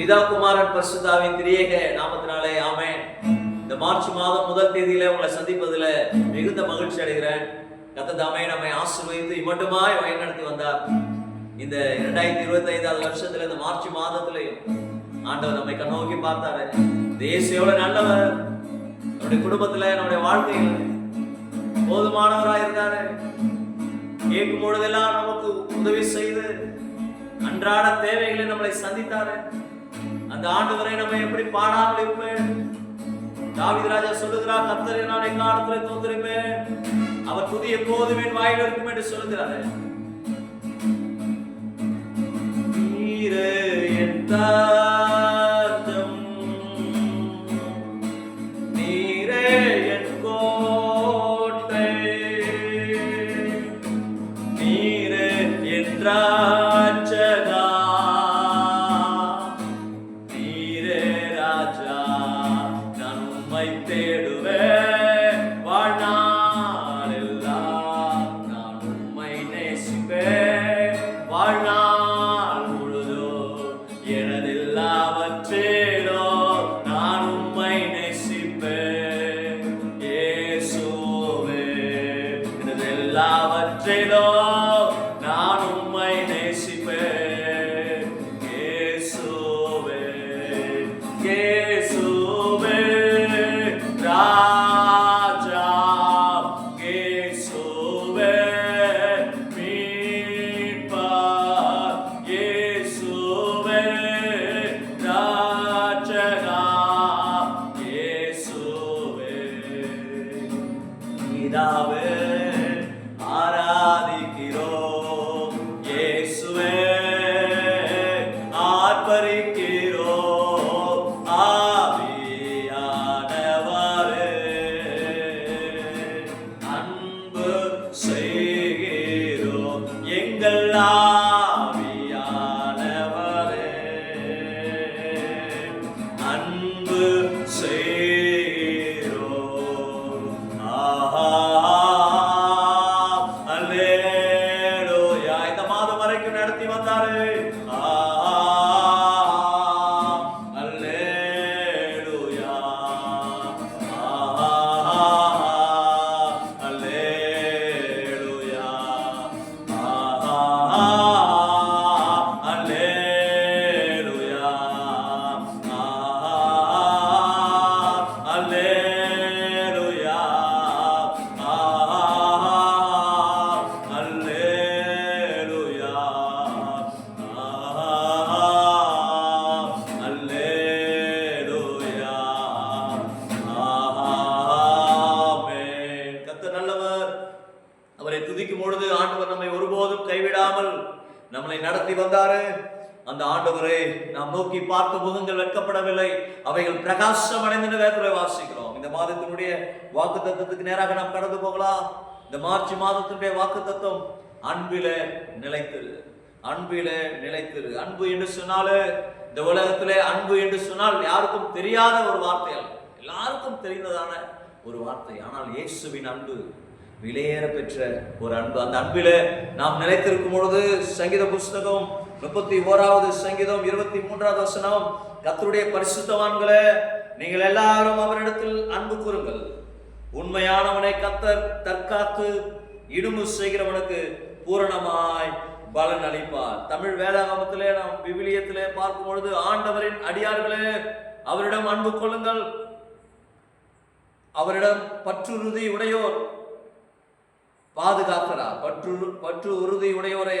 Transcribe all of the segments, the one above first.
பிதா குமாரன் பரிசுத்தாவின் திரியேக நாமத்தினாலே ஆமேன். இந்த மார்ச் மாதம் முதல் தேதியில உங்களை சந்திப்பதுல மிகுந்த மகிழ்ச்சி அடைகிறேன். கத்த தாமே நம்மை ஆசிர்வதித்து இம்மட்டுமாய் வழிநடத்தி வந்தார். இந்த இரண்டாயிரத்தி இருபத்தி ஐந்தாவது வருஷத்துல இந்த மார்ச் மாதத்திலையும் ஆண்டவர் நம்மை கண்ணோக்கி பார்த்தாரு. தேசியோட எவ்வளவு நல்லவர். நம்முடைய குடும்பத்துல நம்முடைய வாழ்க்கையில் போதுமானவராக இருந்தாரு. கேட்கும் பொழுதெல்லாம் நமக்கு உதவி செய்து அன்றாட தேவைகளை நம்மளை சந்தித்தாரு. அந்த ஆண்டு வரை நம்ம எப்படி பாடாமல் இருப்பேன்? தாவித ராஜா சொல்லுகிறார் கத்தரை நான் எக்காலத்துல தோன்றிருப்பேன் அவர் புதிய எப்போதும் என் வாயில் இருக்கும் என்று சொல்லுகிறாரு. நீரே என் தார்த்தம். விடாமல் நம்மளை நடத்தி வந்தாரு. அந்த ஆண்டவரை நாம் நோக்கி பார்த்த முகங்கள் வெட்கப்படவில்லை. அவைகள் பிரகாசம் அடைந்து வேதத்தை வாசிக்கிறோம். இந்த மாதத்தினுடைய வாக்கு தத்துவத்துக்கு நேராக நாம் கடந்து போகலாம். இந்த மார்ச் மாதத்தினுடைய வாக்கு தத்துவம் அன்பில நிலைத்திரு. அன்பில நிலைத்திரு. அன்பு என்று சொன்னாலே இந்த உலகத்திலே அன்பு என்று சொன்னால் யாருக்கும் தெரியாத ஒரு வார்த்தை அல்ல. எல்லாருக்கும் தெரிந்ததான ஒரு வார்த்தை. ஆனால் இயேசுவின் அன்பு விலையேற பெற்ற ஒரு அன்பு. அந்த அன்பிலே நாம் நிலைத்திருக்கும் பொழுது சங்கீத புஸ்தகம் முப்பத்தி ஓராவது சங்கீதம் இருபத்தி மூன்றாவது வசனம் கத்தருடைய பரிசுத்தவான்களை நீங்கள் எல்லாரும் அவரிடத்தில் அன்பு கூறுங்கள். உண்மையானவனை கத்தர் தற்காத்து இடுமு செய்கிறவனுக்கு பூரணமாய் பலன் அளிப்பார். தமிழ் வேதாகமத்திலே நாம் விவிலியத்திலே பார்க்கும் பொழுது ஆண்டவரின் அடியார்களே அவரிடம் அன்பு கொள்ளுங்கள். அவரிடம் பற்றுறுதி உடையோர். பாதுகாக்கிறார். பற்று பற்று உறுதி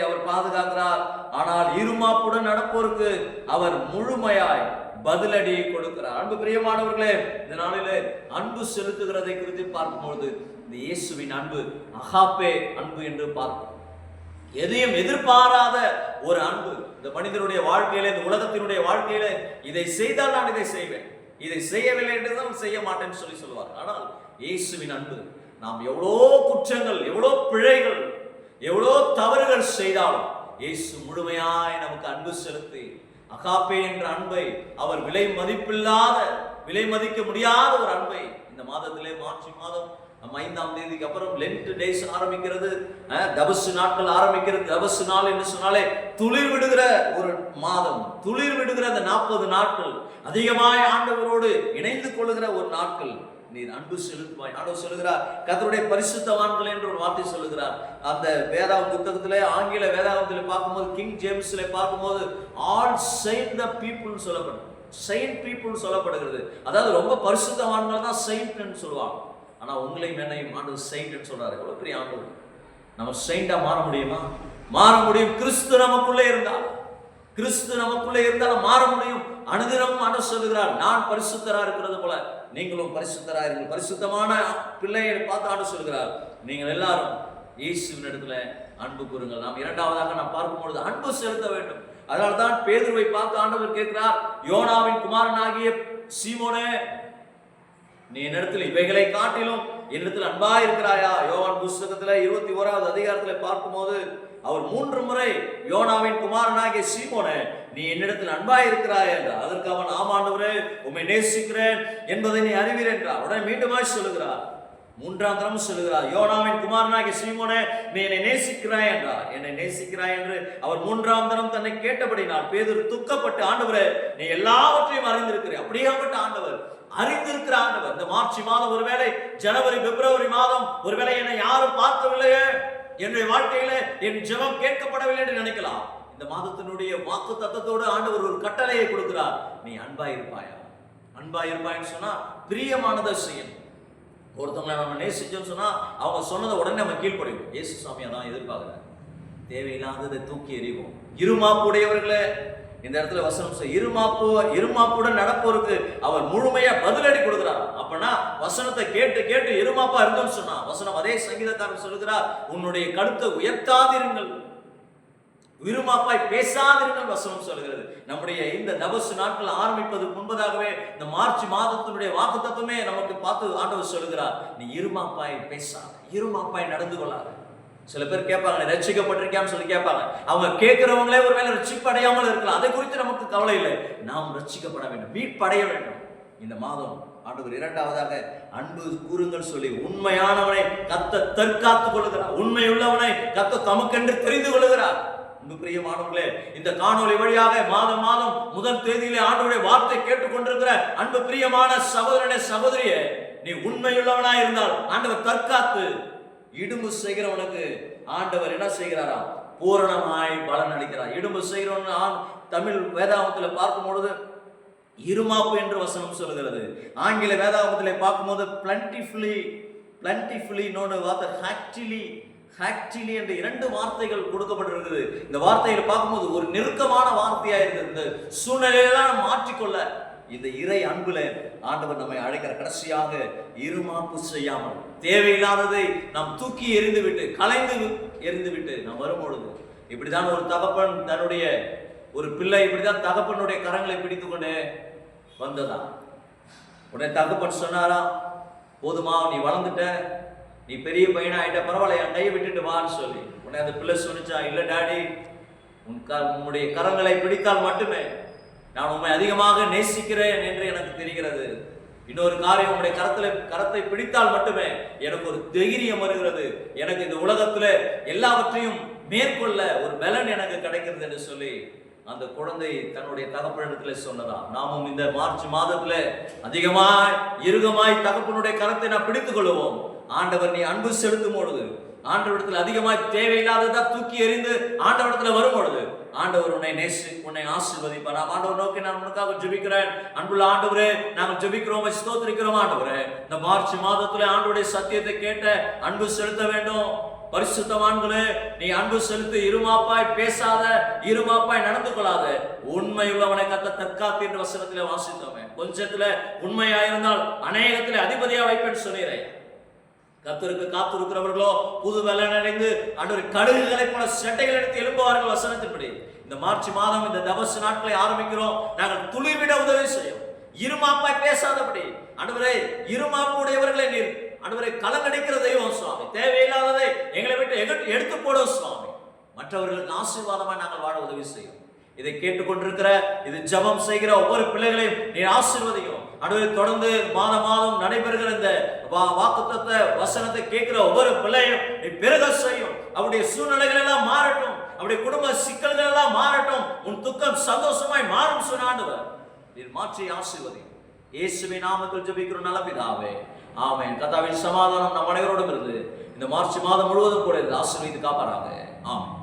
அவர் பாதுகாக்கிறார். ஆனால் இருமாப்புடன் நடப்போருக்கு அவர் முழுமையாய் பதிலடி கொடுக்கிறார். அன்பு பிரியமானவர்களே இந்த நாளிலே அன்பு செலுத்துகிறதை குறித்து பார்க்கும்பொழுது இந்த இயேசுவின் அன்பு அகாப்பே அன்பு என்று பார்ப்போம் எதையும் எதிர்பாராத ஒரு அன்பு. இந்த மனிதனுடைய வாழ்க்கையில இந்த உலகத்தினுடைய வாழ்க்கையில இதை செய்தால் நான் இதை செய்வேன். இதை செய்யவில்லை என்றுதான் செய்ய மாட்டேன்னு சொல்லி சொல்லுவார் ஆனால் இயேசுவின் அன்பு நாம் எவ்வளோ குற்றங்கள் எவ்வளோ பிழைகள் எவ்வளோ தவறுகள் செய்தாலும் இயேசு முழுமையாய் நமக்கு அன்பு செலுத்தி அகாப்பே என்ற அன்பை அவர் விலை மதிப்பில்லாத விலை மதிக்க முடியாத ஒரு அன்பை இந்த மாதத்திலே மார்ச் மாதம் நம்ம ஐந்தாம் தேதிக்கு அப்புறம் லென்ட் டேஸ் ஆரம்பிக்கிறது. தபசு நாட்கள் ஆரம்பிக்கிறது. தபசு நாள் என்று சொன்னாலே துளிர் விடுகிற ஒரு மாதம் துளிர் விடுகிற அந்த நாற்பது நாட்கள் அதிகமாய் ஆண்டவரோடு இணைந்து கொள்ளுகிற ஒரு நாட்கள். நீர் அன்பு செலுத்துவாய். ஆண்டவர் சொல்லுகிறார் கதருடைய பரிசுத்தவான்கள் என்று ஒரு வார்த்தை சொல்லுகிறார். அந்த வேதா புத்தகத்தில் ஆங்கில வேதாகத்தில் பார்க்கும்போது கிங் ஜேம்ஸ்ல பார்க்கும்போது ஆல் செயின் த பீப்புள் சொல்லப்படும். செயின்ட் பீப்புள் சொல்லப்படுகிறது. அதாவது ரொம்ப பரிசுத்தவான்கள் தான் செயின்ட்னு சொல்லுவாங்க. ஆனா உங்களையும் என்னையும் ஆண்டு செயின்ட்னு சொல்றாரு. எவ்வளவு பெரிய ஆண்டு நம்ம செயின்டாக மாற முடியுமா? மாற முடியும். கிறிஸ்து நமக்குள்ளே இருந்தால் கிறிஸ்து நமக்குள்ளே இருந்தால் மாற முடியும். அனுதினமும் ஆண்டவர் சொல்லுகிறார் நான் பரிசுத்தரா இருக்கிறது போல நீங்களும் பரிசுத்தரா இருங்கள். பரிசுத்தமான பிள்ளையை பார்த்து ஆண்டு சொல்கிறார் நீங்கள் எல்லாரும் இயேசுவின் இடத்துல அன்பு கூறுங்கள். நாம் இரண்டாவதாக நாம் பார்க்கும் பொழுது அன்பு செலுத்த வேண்டும். அதனால தான் பேதுருவை பார்த்து ஆண்டவர் கேட்கிறார் யோனாவின் குமாரனாகிய சீமோனே நீ என்னிடத்தில் இவைகளை காட்டிலும் என்னிடத்தில் அன்பா இருக்கிறாயா யோவான் புஸ்தகத்துல இருபத்தி ஓராவது அதிகாரத்துல பார்க்கும்போது அவர் மூன்று முறை யோனாவின் குமாரனாகிய சீமோனே நீ என்னிடத்தில் அன்பா இருக்கிறாய் என்றார் அதற்கு அவன் ஆமாண்டவரே உம்மை நேசிக்கிறேன் என்பதை நீ அறிவீர் என்றார். உடனே மீண்டுமாய் சொல்லுகிறார். மூன்றாம் தரம் சொல்லுகிறார் யோனாவின் குமாரனாகிய சீமோனே நீ என்னை நேசிக்கிறாய் என்றார். என்னை நேசிக்கிறாய் என்று அவர் மூன்றாம் தரம் தன்னை கேட்டபடினால் பேதர் துக்கப்பட்டு ஆண்டவரே நீ எல்லாவற்றையும் அறிந்திருக்கிறேன் அப்படியாப்பட்ட ஆண்டவர் அறிந்திருக்கிற ஆண்டவர். இந்த மார்ச் மாதம் ஒருவேளை ஜனவரி பிப்ரவரி மாதம் ஒருவேளை என்னை யாரும் பார்க்கவில்லையே. என்னுடைய வாழ்க்கையில என் ஜெபம் கேட்கப்படவில்லை என்று நினைக்கலாம். இந்த மாதத்தினுடைய வாக்கு தத்தத்தோடு ஆண்டவர் ஒரு கட்டளையை கொடுக்கிறார். நீ அன்பாயிருப்பாயா? இருப்பாயா சொன்னா பிரியமானதை செய்யணும். ஒருத்தவங்களை நம்ம நேசிச்சோம்னு சொன்னா அவங்க சொன்னதை உடனே நம்ம கீழ்ப்படிவோம். இயேசு சாமியை தான் எதிர்பார்க்குறேன் தேவையில்லாததை தூக்கி எறிவோம். இருமாப்புடையவர்களை இந்த இடத்துல வசனம் சொல் இருமாப்பு இருமாப்புடன் நடப்போருக்கு அவர் முழுமையா பதிலடி கொடுக்கிறார் அப்பனா வசனத்தை கேட்டு கேட்டு இருமாப்பா இருந்தோம்னு சொன்னா வசனம் அதே சங்கீதக்காரன் சொல்லுகிறார் உன்னுடைய கழுத்தை உயர்த்தாதிருங்கள். விருமாப்பாய் பேசாதிருங்கள் வசனம் சொல்கிறது நம்முடைய இந்த தபசு நாட்கள் ஆரம்பிப்பதுக்கு முன்பதாகவே இந்த மார்ச் மாதத்தினுடைய வாக்கு தத்துவமே நமக்கு பார்த்து ஆண்டவர் சொல்லுகிறார் நீ இருமாப்பாய் பேசாத இருமாப்பாய் நடந்து கொள்ளாத. சில பேர் கேட்பாங்க ரட்சிக்கப்பட்டிருக்கியான்னு சொல்லி கேட்பாங்க. அவங்க கேட்கிறவங்களே ஒருவேளை ரட்சிப்படையாமல் இருக்கலாம். அதை குறித்து நமக்கு கவலை இல்லை. நாம் ரட்சிக்கப்பட வேண்டும். மீட்படைய வேண்டும். இந்த மாதம் ஆண்டவர் இரண்டாவதாக அன்பு கூறுங்கள் சொல்லி உண்மையானவனை கத்த தற்காத்து கொள்கிறார் உண்மையுள்ளவனை கத்த தமக்கென்று தெரிந்து கொள்கிறார் அன்பு பிரியமானவர்களே இந்த காணொளி வழியாக மாதம் மாதம் முதல் தேதியிலே ஆண்டவருடைய வார்த்தை கேட்டுக்கொண்டிருக்கிற அன்பு பிரியமான சகோதரனே சகோதரியே நீ உண்மையுள்ளவனாய் இருந்தால் ஆண்டவர் தற்காத்து இடும்பு செய்கிறவனுக்கு ஆண்டவர் என்ன செய்கிறாராம் பூரணமாய் பலன் அளிக்கிறார். இடும்பு செய்கிறவன் ஆண் தமிழ் வேதாகத்தில் பார்க்கும் பொழுது இருமாப்பு என்று வசனம் சொல்கிறது ஆங்கில வேதாகத்தில் பார்க்கும்போது பிளண்டிஃபுல்லி பிளண்டிஃபுல்லி இன்னொன்று வார்த்தை ஹாக்டிலி ஹாக்டிலி என்ற இரண்டு வார்த்தைகள் கொடுக்கப்பட்டிருக்குது. இந்த வார்த்தைகளை பார்க்கும்போது ஒரு நெருக்கமான வார்த்தையாக இருக்குது இந்த சூழ்நிலையெல்லாம் மாற்றிக்கொள்ள இந்த இறை அன்புல ஆண்டவர் நம்மை அழைக்கிற கடைசியாக இருமாப்பு செய்யாமல் தேவையில்லாததை நாம் தூக்கி எறிந்துவிட்டு கலைந்து எறிந்துவிட்டு நாம் வரும்பொழுது இப்படிதான் ஒரு தகப்பன் தன்னுடைய ஒரு பிள்ளை இப்படிதான் தகப்பனுடைய கரங்களை பிடித்து கொண்டு வந்ததா? உடனே தகப்பன் சொன்னாரா போதுமா நீ வளர்ந்துட்ட நீ பெரிய பையனா ஆயிட்ட பரவாயில்ல என் கையை விட்டுட்டு வான்னு சொல்லி. உடனே அந்த பிள்ளை சொன்னிச்சா இல்லை டாடி உன் க உன்னுடைய கரங்களை பிடித்தால் மட்டுமே நான் உண்மை அதிகமாக நேசிக்கிறேன் என்று எனக்கு தெரிகிறது. இன்னொரு காரியம் உங்களுடைய கரத்துல கரத்தை பிடித்தால் மட்டுமே எனக்கு ஒரு தைரியம் வருகிறது. எனக்கு இந்த உலகத்துல எல்லாவற்றையும் மேற்கொள்ள ஒரு பலன் எனக்கு கிடைக்கிறது என்று சொல்லி அந்த குழந்தை தன்னுடைய தகப்பனிடத்துல சொன்னதா? நாமும் இந்த மார்ச் மாதத்துல அதிகமாய் இறுகமாய் தகப்பனுடைய கரத்தை நான் பிடித்துக் கொள்வோம் ஆண்டவர் நீ அன்பு செலுத்தும் பொழுது ஆண்டவரிடத்தில் அதிகமாய் தேவையில்லாததா தூக்கி எறிந்து ஆண்டவரிடத்தில் வரும் பொழுது ஆண்டவர் உன்னை நேசி உன்னை ஆசிர்வதிப்பார் நாம் ஆண்டவர் நோக்கி நான் உனக்காக ஜெபிக்கிறேன். அன்புள்ள ஆண்டவரே நாங்கள் ஜெபிக்கிறோம் ஸ்தோத்திரிக்கிறோம் ஆண்டவரே. இந்த மார்ச் மாதத்துல ஆண்டவருடைய சத்தியத்தை கேட்ட அன்பு செலுத்த வேண்டும். பரிசுத்தவான்களே நீ அன்பு செலுத்து இருமாப்பாய் பேசாத இருமாப்பாய் நடந்து கொள்ளாத. உண்மை உள்ளவனை கத்த தற்காத்து என்ற வசனத்திலே வாசித்தவன் கொஞ்சத்துல உண்மையாயிருந்தால் அநேகத்திலே அதிபதியா வைப்பேன்னு சொல்லிடுறேன் கத்தருக்கு காத்திருக்கிறவர்களோ புது வேலை அடைந்து அன்றொரு கடுகுகளை போல செட்டைகள் எடுத்து எழும்புவார்கள் வசனத்தின்படி. இந்த மார்ச் மாதம் இந்த தபசு நாட்களை ஆரம்பிக்கிறோம். நாங்கள் துளிவிட உதவி செய்யும். இருமாப்பாய் பேசாதபடி. அன்றுவரே இருமாப்பு உடையவர்களை நீர். அன்றுவரை கலங்கடிக்கிற தெய்வம் சுவாமி. தேவையில்லாததை எங்களை விட்டு எடுத்து போடும் சுவாமி. மற்றவர்களுக்கு ஆசீர்வாதமாக நாங்கள் வாழ உதவி செய்யும். இதை கேட்டுக்கொண்டிருக்கிற இது ஜெபம் செய்கிற ஒவ்வொரு பிள்ளைகளையும் நீ ஆசீர்வதியும். அடுத்து தொடர்ந்து மாதம் மாதம் நடைபெறுகிற இந்த வா- வசனத்தை கேட்கிற ஒவ்வொரு பிள்ளையும் நீ பெருக செய்யும். அவருடைய சூழ்நிலைகள் எல்லாம் மாறட்டும். அவருடைய குடும்ப சிக்கல்கள் எல்லாம் மாறட்டும். உன் துக்கம் சந்தோஷமாய் மாறும் சொன்னாண்டவர் நீர் மாற்றி ஆசிர்வதி இயேசுவை நாமத்தில் ஜெபிக்கிறோம் நல்ல பிதாவே. ஆமென். கர்த்தாவின் சமாதானம் நம் அனைவரோடும் இருந்து இந்த மார்ச் மாதம் முழுவதும் கூட இருந்து ஆசீர்வதித்து காப்பாராங்க ஆமாம்